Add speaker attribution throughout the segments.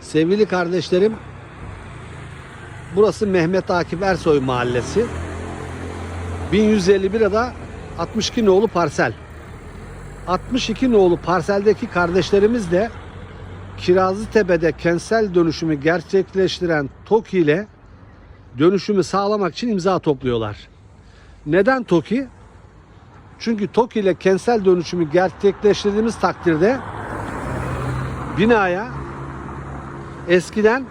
Speaker 1: Sevgili kardeşlerim, burası Mehmet Akif Ersoy Mahallesi. 1151 ada 62 nolu parsel. 62 nolu parseldeki kardeşlerimiz de Kirazlıtepe'de kentsel dönüşümü gerçekleştiren TOKİ ile dönüşümü sağlamak için imza topluyorlar. Neden TOKİ? Çünkü TOKİ ile kentsel dönüşümü gerçekleştirdiğimiz takdirde binaya eskiden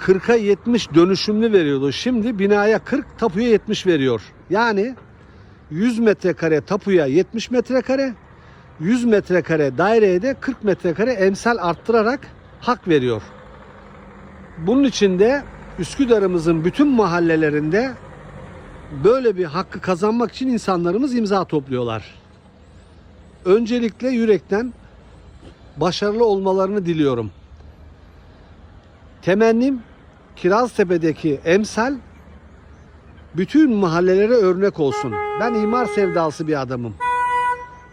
Speaker 1: 40'a 70 dönüşümlü veriyordu. Şimdi binaya 40 tapuya 70 veriyor. Yani 100 metrekare tapuya 70 metrekare, 100 metrekare daireye de 40 metrekare emsal arttırarak hak veriyor. Bunun için de Üsküdar'ımızın bütün mahallelerinde böyle bir hakkı kazanmak için insanlarımız imza topluyorlar. Öncelikle yürekten başarılı olmalarını diliyorum. Temennim Kiraztepe'deki emsal bütün mahallelere örnek olsun. Ben imar sevdalısı bir adamım.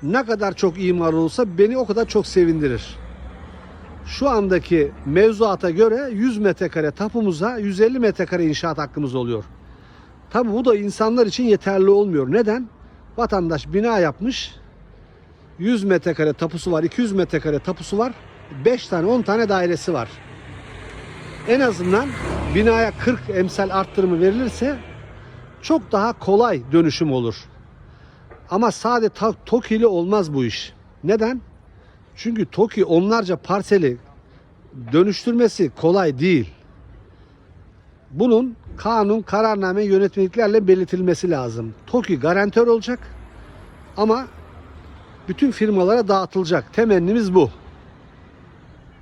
Speaker 1: Ne kadar çok imar olursa beni o kadar çok sevindirir. Şu andaki mevzuata göre 100 metrekare tapumuza 150 metrekare inşaat hakkımız oluyor. Tabi bu da insanlar için yeterli olmuyor. Neden? Vatandaş bina yapmış. 100 metrekare tapusu var, 200 metrekare tapusu var. 5 tane 10 tane dairesi var. En azından binaya 40 emsal arttırımı verilirse çok daha kolay dönüşüm olur. Ama sadece ta- TOKİ ile olmaz bu iş. Neden? Çünkü TOKİ onlarca parseli dönüştürmesi kolay değil. Bunun kanun, kararname, yönetmeliklerle belirtilmesi lazım. TOKİ garantör olacak ama bütün firmalara dağıtılacak. Temennimiz bu.